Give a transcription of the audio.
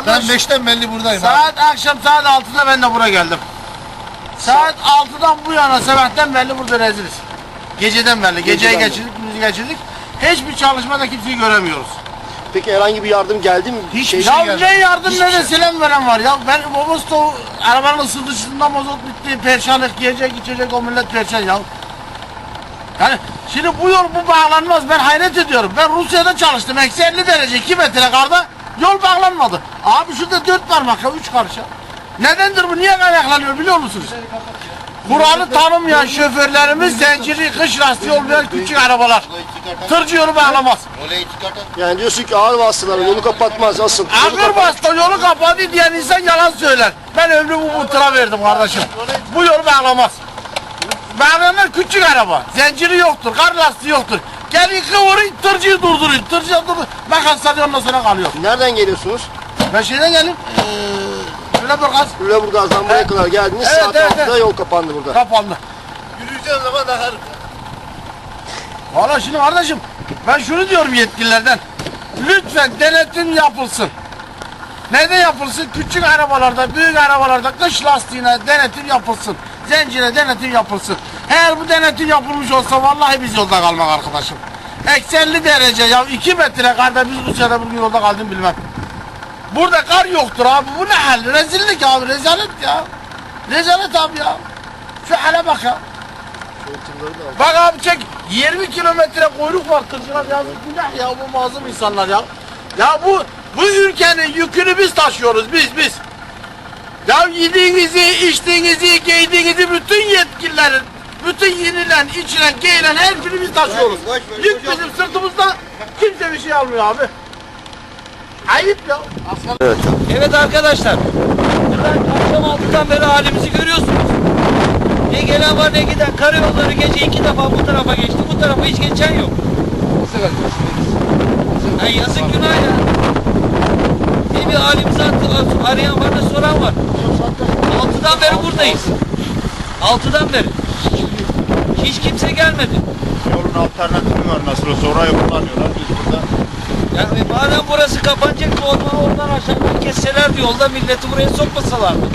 Kardeş, Ben 5'ten belli buradayım saat akşam saat 6'da ben de buraya geldim. Saat 6'dan bu yana sabahtan belli burada reziliz. Geceden belli. Geceyi Geceden geçirdik, gündüzü geçirdik. Hiçbir çalışmada kimseyi göremiyoruz. Peki herhangi bir yardım geldi mi? Hiçbir Şey- şey ya gelmedi. ne yardım ne de şey. selam veren var ya. Ben Bobosto arabanın ısıtıcısında mazot bitti. Perşanlık yiyecek içecek o millet perşan ya. Yani şimdi bu yol bu bağlanmaz. Ben hayret ediyorum. Ben Rusya'da çalıştım. Eksi 50 derece 2 metre karda yol bağlanmadı. Abi şurada 4 parmak ya 3 karış ya. Nedendir bu? Niye kaynaklanıyor biliyor musunuz? Kuralı tanımayan şoförlerimiz zinciri kış lastiği olmayan küçük arabalar. Tırcı yolu bağlamaz. Yani diyorsun ki ağır vasıtalar yolu kapatmaz asıl. Ağır bastı yolu kapadı diyen insan yalan söyler. Ben ömrümü bu tıra verdim kardeşim. Bu yolu bağlamaz. Bağlayanlar küçük araba. Zinciri yoktur, kar lastiği yoktur. Gelin kıvırın, tırcıyı durdurun. Tırcıyı durdurun. Makas stadyonuna sonra kalıyor. Nereden geliyorsunuz? Ben şeyden geldim. Eee... Lüleburgaz Lüleburgaz'dan buraya kadar geldiniz. Evet, Saat evet, 6'da evet. yol kapandı burada. kapandı. Yürüyeceğim zaman daha Valla şimdi kardeşim ben şunu diyorum yetkililerden. Lütfen denetim yapılsın. Neden yapılsın? Küçük arabalarda, büyük arabalarda kış lastiğine denetim yapılsın. Zincire denetim yapılsın. Eğer bu denetim yapılmış olsa vallahi biz yolda kalmak arkadaşım. Eksi 50 derece ya 2 metre karda biz Rusya'da bugün yolda kaldım bilmem. Burada kar yoktur abi bu ne hal? Rezillik abi rezalet ya. Rezalet abi ya. Şu hale bak ya. Bak abi çek 20 kilometre kuyruk var tırcılar yazık günah ya bu mazlum insanlar ya. Ya bu bu ülkenin yükünü biz taşıyoruz biz biz. Ya yediğinizi, içtiğinizi, giydiğinizi bütün yetkililerin, bütün yenilen, içilen, giyilen her birini biz taşıyoruz. Yük bizim sırtımızda kimse bir şey almıyor abi. Ayıp ya. Evet arkadaşlar. Buradan akşam 6'dan beri halimizi görüyorsunuz. Ne gelen var ne giden. Karayolları gece iki defa bu tarafa geçti. Bu tarafa hiç geçen yok. Ha, yazık günah ya. Ne bir halimizi arayan var da soran var. 6'dan beri buradayız. 6'dan beri. Hiç kimse gelmedi. Yolun alternatifi var nasıl olsa orayı kullanıyorlar biz burada. Yani madem burası kapanacak o zaman oradan aşağıdan kesselerdi yolda milleti buraya sokmasalardı.